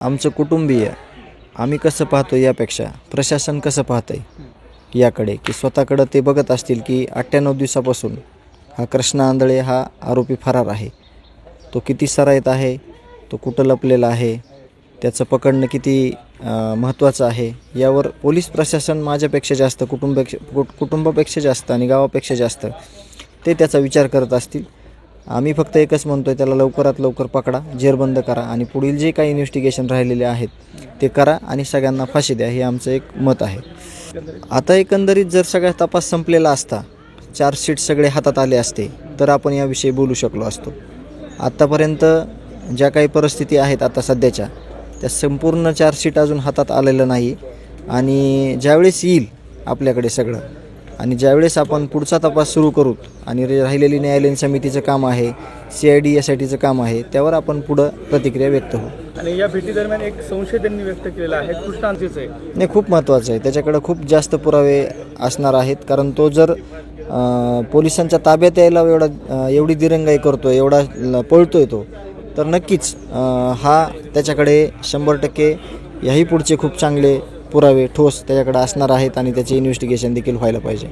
आमचं कुटुंबीय. आम्ही कसं पाहतो यापेक्षा प्रशासन कसं पाहतं आहे याकडे की स्वतःकडं ते बघत असतील की अठ्ठ्याण्णव दिवसापासून हा कृष्णा आंधळे हा आरोपी फरार आहे. तो किती सराईत आहे तो कुठं लपलेला आहे त्याचं पकडणं किती महत्त्वाचं आहे यावर पोलीस प्रशासन माझ्यापेक्षा जास्त कुटुंबपेक्षा कुटुंबापेक्षा जास्त आणि गावापेक्षा जास्त ते त्याचा विचार करत असतील. आम्ही फक्त एकच म्हणतो आहे त्याला लवकरात लवकर पकडा जेरबंद करा आणि पुढील जे काही इन्व्हेस्टिगेशन राहिलेले आहेत ते करा आणि सगळ्यांना फाशी द्या हे आमचं एक मत आहे. आता एकंदरीत जर सगळा तपास संपलेला असता चार्जशीट सगळे हातात आले असते तर आपण याविषयी बोलू शकलो असतो. आत्तापर्यंत ज्या काही परिस्थिती आहेत आता सध्याच्या त्या संपूर्ण चार्जशीट अजून हातात आलेलं नाही आणि ज्यावेळेस येईल आपल्याकडे सगळं आणि ज्यावेळेस आपण पुढचा तपास सुरू करू आणि राहिलेली न्यायालयीन समितीचं काम आहे C I D S I टीचं काम आहे त्यावर आपण पुढं प्रतिक्रिया व्यक्त होऊ. आणि या भेटीदरम्यान एक संशय त्यांनी व्यक्त केलेला आहे कृष्णांचीच आहे. नाही खूप महत्त्वाचं आहे. त्याच्याकडं खूप जास्त पुरावे असणार आहेत कारण तो जर अं, पोलिसांच्या ताब्यात यायला एवढा अं, एवढी दिरंगाई करतो एवढा ल- पळतोय तो तर नक्कीच अं, हा त्याच्याकडे शंभर टक्के याही पुढचे खूप चांगले पुरावे ठोस त्याच्याकडे असणार आहेत आणि त्याचे इन्व्हेस्टिगेशन देखील व्हायला पाहिजे.